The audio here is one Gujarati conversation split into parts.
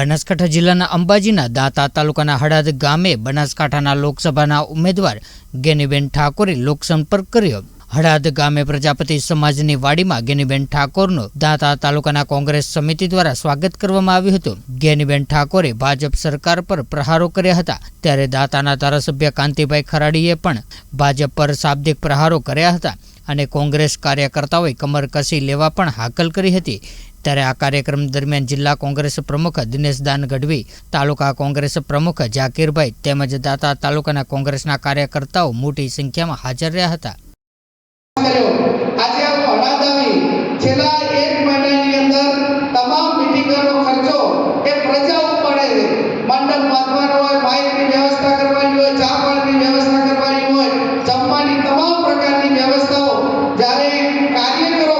બનાસકાંઠા જિલ્લાના અંબાજીના દાંતા તાલુકાના હળાદ ગામે બનાસકાંઠાના લોકસભાના ઉમેદવાર ગેનીબેન ઠાકોરે લોકસંપર્ક કર્યો. હળાદ ગામે પ્રજાપતિ સમાજની વાડીમાં ગેનીબેન ઠાકોરનું દાંતા તાલુકાના કોંગ્રેસ સમિતિ દ્વારા સ્વાગત કરવામાં આવ્યું હતું. ગેનીબેન ઠાકોરે ભાજપ સરકાર પર પ્રહારો કર્યા હતા. ત્યારે દાંતાના ધારાસભ્ય કાંતિભાઈ ખરાડીએ પણ ભાજપ પર શાબ્દિક પ્રહારો કર્યા હતા અને કોંગ્રેસ કાર્યકર્તાઓએ કમર કસી લેવા પણ હાકલ કરી હતી. ત્યારે આ કાર્યક્રમ દરમિયાન જિલ્લા કોંગ્રેસ પ્રમુખ દિનેશ દાન ગઢવી, તાલુકા કોંગ્રેસ પ્રમુખ જાકીરભાઈ તેમજ દાતા તાલુકાના કોંગ્રેસના કાર્યકર્તાઓ મોટી સંખ્યામાં હાજર રહ્યા હતા કર્યો આજે હું હળાદ આવી છેલ્લા એક મહિનાની અંદર તમામ મિટિંગોનો ખર્ચો એ પ્રજા ઉપર પડે છે મંડપ બાંધવાનો હોય માઇકની વ્યવસ્થા કરવાની હોય ચા પાણીની વ્યવસ્થા કરવાની હોય જમવાની તમામ પ્રકારની વ્યવસ્થાઓ જ્યારે કાર્યકરો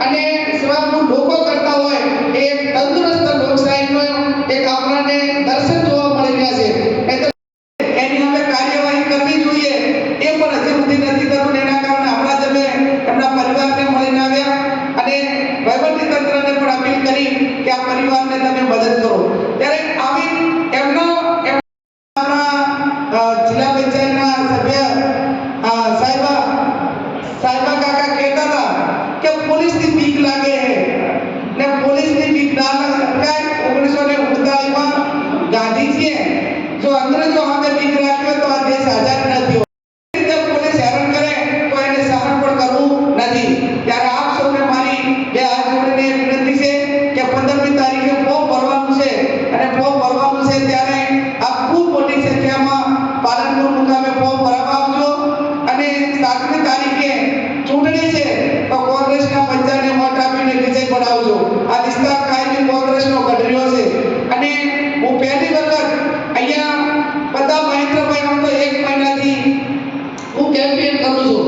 અને સેવામૂલ લોકો કરતા હોય એ એક તંદુરસ્ત લોકશાહીનો એક આપણને દર્શન જોવા મળી રહ્યા છે નહીંતર એની હવે કાર્યવાહી કરવી જોઈએ એ પણ હજી સુધી નથી થતું ને એના કારણે હમણાં જ અમે એમના પરિવારને મળીને આવ્યા અને વહીવટી તંત્રને પણ અપીલ કરી કે આ પરિવારને તમે મદદ કરો. ત્યારે આવી એમનો જિલ્લા પંચાયતના સભ્ય સાહેબા સાહેબા કાકા કહેતા હતા કે પોલીસની બીક લાગે છે ને પોલીસની બીક ના લગાય ઓગણીસો ને ઉડતાલીસમાં ગાંધીજીએ જો અંગ્રેજો સામે બીક રાખી હોય તો આ દેશ આઝાદ નથી હોત. રીતે પોલીસ હેરાન કરે તો એને સહન પણ કરવું નથી ત્યારે આપ સૌને મારી બે હાથ જોડીને વિનંતી છે કે પંદરમી તારીખે ફોર્મ ભરવાનું છે અને ફોર્મ ભરવાનું છે ત્યારે આપ ખૂબ મોટી સંખ્યામાં પાલનપુર મુકામે ફોર્મ ભરાવા આવજો. અને સાતમી તારીખે ચૂંટણી છે, તો કોંગ્રેસના પંચાને મત આપીને વિજય બનાવજો આ વિસ્તાર કાયમી કોંગ્રેસનો ગઢર્યો છે. અને હું પહેલી વખત અહીંયા બધા મહેન્દ્રભાઈ હું તો એક મહિનાથી હું કેમ્પેન કરું છું.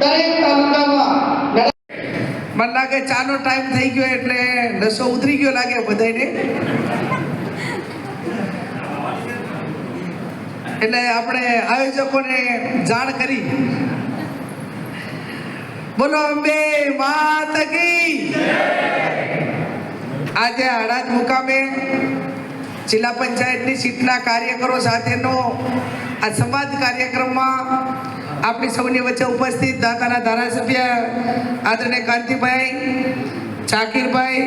દરેક તાલુકામાં મને લાગે ચાનો ટાઈમ થઈ ગયો એટલે નશો ઉતરી ગયો લાગે બધાને એટલે આપણે આયોજકોને જાણ કરી. બોલો, અંબે માત કી. આજે હળાદ મુકામે જિલ્લા પંચાયતની સીટના કાર્યકરો સાથેનો આ સંવાદ કાર્યક્રમમાં આપણી સૌની વચ્ચે ઉપસ્થિત દાતાના ધારાસભ્ય આદરણીય કાંતિભાઈ ચાકીરભાઈ,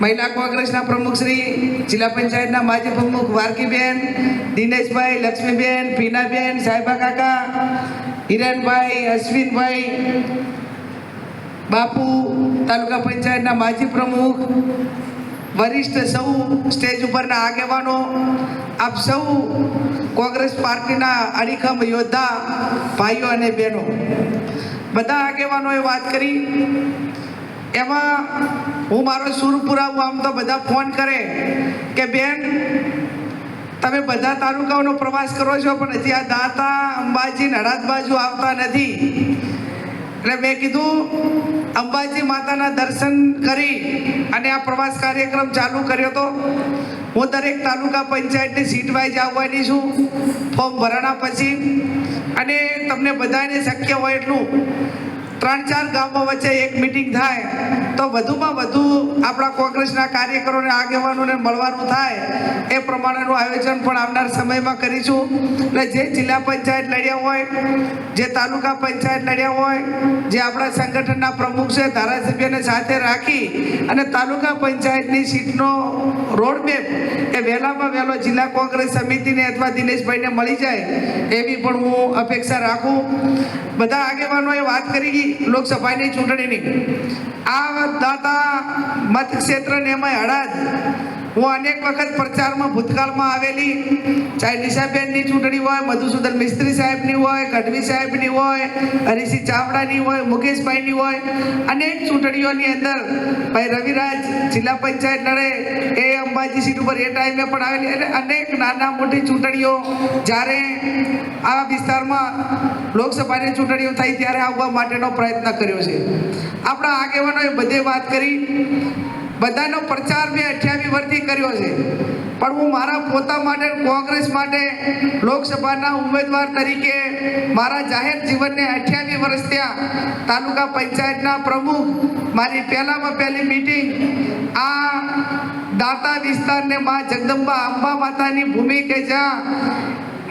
મહિલા કોંગ્રેસના પ્રમુખ શ્રી, જિલ્લા પંચાયતના માજી પ્રમુખ વારકીબેન, દિનેશભાઈ, લક્ષ્મીબેન, પીનાબેન સાહેબા કાકા, હિરેનભાઈ, અશ્વિનભાઈ, બાપુ, તાલુકા પંચાયતના માજી પ્રમુખ, વરિષ્ઠ સૌ સ્ટેજ ઉપરના આગેવાનો, આપ સૌ કોંગ્રેસ પાર્ટીના અડીખમ યોદ્ધા, ભાઈઓ અને બહેનો. બધા આગેવાનોએ વાત કરી. એમાં હું મારો સુર પુરાવું, આમ તો બધા ફોન કરે કે, બેન, તમે બધા તાલુકાઓનો પ્રવાસ કરો છો, પણ હજી આ દાતા, અંબાજી નડાદ બાજુ આવતા નથી. એટલે મેં કીધું, અંબાજી માતાના દર્શન કરી અને આ પ્રવાસ કાર્યક્રમ ચાલુ કર્યો તો હું દરેક તાલુકા પંચાયતની સીટ વાઇઝ આવવાની છું, ફોર્મ ભરાણા પછી. અને તમને બધાને શક્ય હોય એટલું ત્રણ ચાર ગામો વચ્ચે એક મિટિંગ થાય. તો વધુમાં વધુ આપણા કોંગ્રેસના કાર્યકરોને, આગેવાનોને મળવાનું થાય એ પ્રમાણેનું આયોજન પણ આવનાર સમયમાં કરીશું. એટલે જે જિલ્લા પંચાયત લડ્યા હોય, જે તાલુકા પંચાયત લડ્યા હોય, જે આપણા સંગઠનના પ્રમુખ છે, ધારાસભ્યને સાથે રાખી અને તાલુકા પંચાયતની સીટનો રોડમેપ એ વહેલામાં વહેલો જિલ્લા કોંગ્રેસ સમિતિને અથવા દિનેશભાઈને મળી જાય એવી પણ હું અપેક્ષા રાખું. બધા આગેવાનોએ વાત કરી લોકસભાની ચૂંટણીની. આ દાતા મત ક્ષેત્રને એમાં હળાદ હું અનેક વખત પ્રચારમાં, ભૂતકાળમાં આવેલી ચાહે નિશાબેનની ચૂંટણી હોય, મધુસૂદન મિસ્ત્રી સાહેબની હોય ગઢવી સાહેબની હોય હરીસિંહ ચાવડાની હોય, મુકેશભાઈની હોય, અનેક ચૂંટણીઓની અંદર ભાઈ રવિરાજ જિલ્લા પંચાયત લડે એ અંબાજી સીટ ઉપર એ ટાઈમે પણ આવેલી. એટલે અનેક નાના મોટી ચૂંટણીઓ જ્યારે આ વિસ્તારમાં લોકસભાની ચૂંટણીઓ થઈ ત્યારે આવવા માટેનો પ્રયત્ન કર્યો છે. આપણા આગેવાનોએ બધે વાત કરી. બધાનો પ્રચાર મેં અઠ્યાવી વર્ષથી કર્યો છે. પણ હું મારા પોતા માટે, કોંગ્રેસ માટે, લોકસભાના ઉમેદવાર તરીકે મારા જાહેર જીવનને અઠ્યાવી વર્ષ ત્યાં તાલુકા પંચાયતના પ્રમુખ, મારી પહેલામાં પહેલી મિટિંગ આ દાતા વિસ્તારને મા જગદંબા અંબા માતાની ભૂમિ કે જ્યાં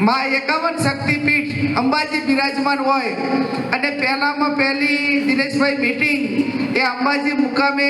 મા એકાવન શક્તિપીઠ અંબાજી બિરાજમાન હોય. અને પહેલામાં પહેલી દિનેશભાઈ મિટિંગ એ અંબાજી મુકામે